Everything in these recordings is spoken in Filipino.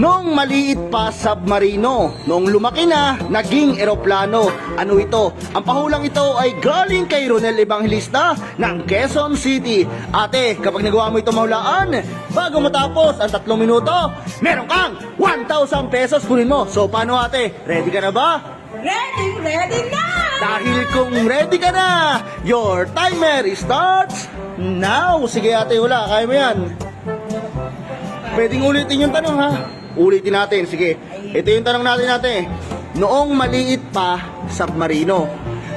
Noong maliit pa submarino, noong lumaki na, naging eroplano. Ano ito? Ang pahulang ito ay galing kay Ronel Evangelista ng Quezon City. Ate, kapag nagawa mo ito mahulaan, bago matapos ang tatlong minuto, meron kang 1,000 pesos kunin mo. So paano ate? Ready ka na ba? Ready, ready na! Dahil kung ready ka na, your timer starts now. Sige ate, wala. Kaya mo yan. Pwedeng ulitin yung tanong ha. Ulitin natin. Sige. Ito yung tanong natin ate. Noong maliit pa, submarino.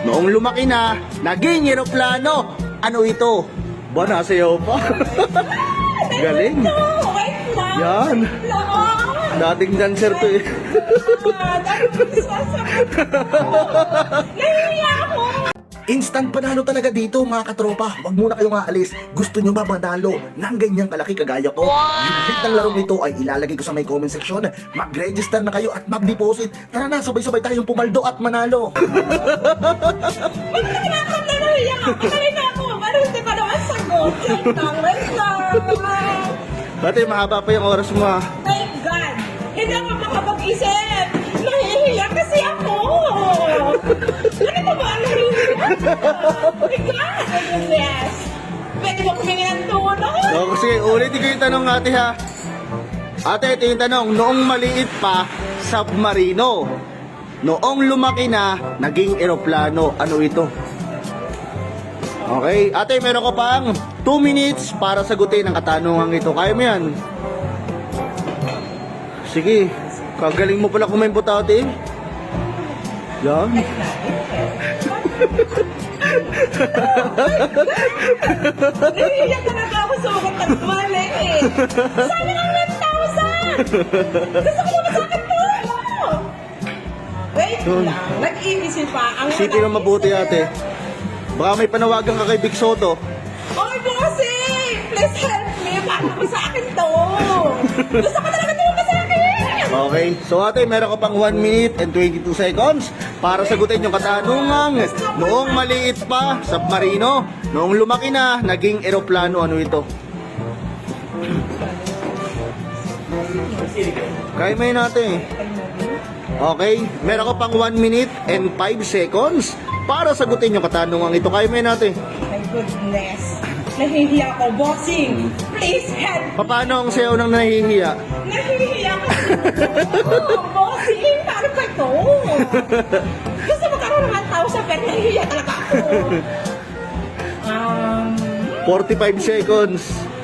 Noong lumaki na, naging eroplano. Ano ito? Ba, nasayaw pa? Galing. No, wait lang. Yan. Dating dancer to eh. Nahihiya ako. Instant panalo talaga dito mga katropa. Huwag muna kayong aalis. Gusto nyo ba manalo ng ganyang kalaki kagaya ko? Yung link ng larong nito ay ilalagay ko sa may comment section. Mag-register na kayo at mag-deposit. Tara na, sabay-sabay tayong pumaldo at manalo. Kinakanta na nahiya ako? Kanina ako. Ano hindi pa naman sagot? Wait lang. Ate, mahaba pa yung oras mo ha. Thank God! Hindi ako makapag-isip! Yes! Pwede mo kumingi ng tulong? So, sige, ulitin ko yung tanong ate ha. Ate, ito yung tanong. Noong maliit pa, submarino. Noong lumaki na, naging eroplano. Ano ito? Okay, ate, meron ka pang 2 minutes para sagutin ang katanungan ito. Kaya mo yan? Sige, kagaling mo pala kumembot ate. Yan. Nahihiya talaga ako sa mga tagmali eh! Sana lang 1,000! Gusto ko naman sa akin to! Wait lang, nag-iisip pa. Ang Isipin mo mabuti ate. Baka may panawagan ka kay Big Soto. Oy, bossing! Please help me! Paano ko sa akin to? Gusto ko talaga Okay, so ate, meron ka pang 1 minute and 22 seconds para sagutin yung katanungan. Noong maliit pa, submarino. Noong lumaki na, naging eroplano. Ano ito? Kaya mo yun ate. Okay, meron ka pang 1 minute and 5 seconds para sagutin yung katanungan ito. Kaya mo yun ate. My goodness! Nahihiya ako, bossing! Please help! Paano ang sayaw ng nahihiya? Nahihiya ako! Oh, bossing! Paano ba ito? Gusto mo karoon ng 1,000 pero nahihiya talaga ako. Um, 45 seconds.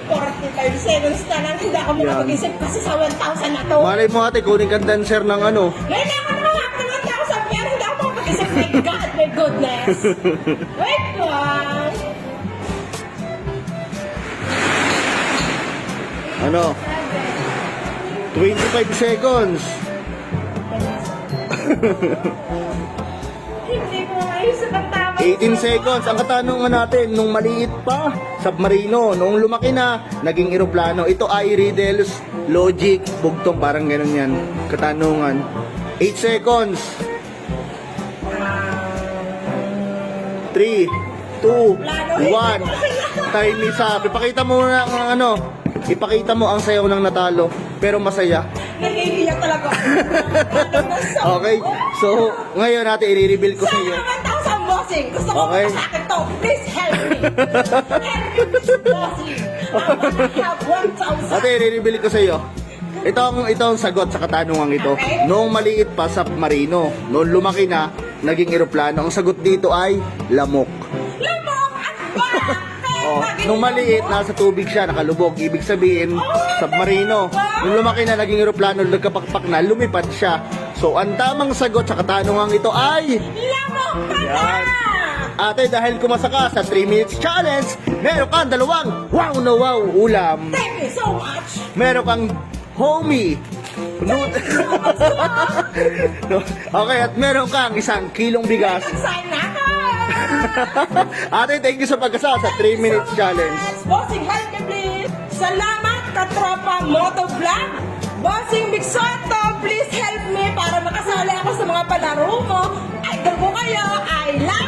45 seconds na lang hindi ako makapag-isip kasi sa 1,000 na to. Malay mo ate, kunin kang dancer ng ano. Ngayon ako ako ng 1,000 pero hindi ako makapag-isip. My God, my goodness. Wait Ano? 25 seconds. Hindi ko maisip ang tama. 18 seconds. Ang katanungan natin, nung maliit pa, submarino. Noong lumaki na, naging eroplano. Ito ay riddles, logic, bugtong, parang ganun yan. Katanungan. 8 seconds. 3, 2, 1. Time is up. Ipakita mo na ang ano. Ipakita mo ang sayaw ng natalo. Pero masaya. Nahihiya talaga ako. Okay? So, ngayon natin i-reveal ko sa iyo. bossing. Gusto ko Okay. sa akin to. Please help me. help me, please, bossing. I have 1,000. Ate, i-reveal ko sa iyo. Ito ang, ito ang sagot sa katanungan ito. Okay. Noong maliit pa sa marino, noong lumaki na, naging eroplano, ang sagot dito ay lamok. Oh, nung maliit, nasa tubig siya, nakalubog. Ibig sabihin, submarino. Nung lumaki na, naging eroplano, nagkapakpak na, lumipad siya. So, ang tamang sagot sa katanungan ito ay... Yan. Ate, dahil kumasa ka sa 3 minutes challenge, meron kang dalawang wow na wow ulam. Thank you so much. Meron kang homie. Nood- okay, at meron kang isang kilong bigas. Sana ka. Ate, thank you sa pagkasa sa 3 minutes challenge. Bossing, help me please. Salamat, katropa Motovlog. Bossing Bigsoto, please help me para makasali ako sa mga palaro mo. Idol ko kayo. I love.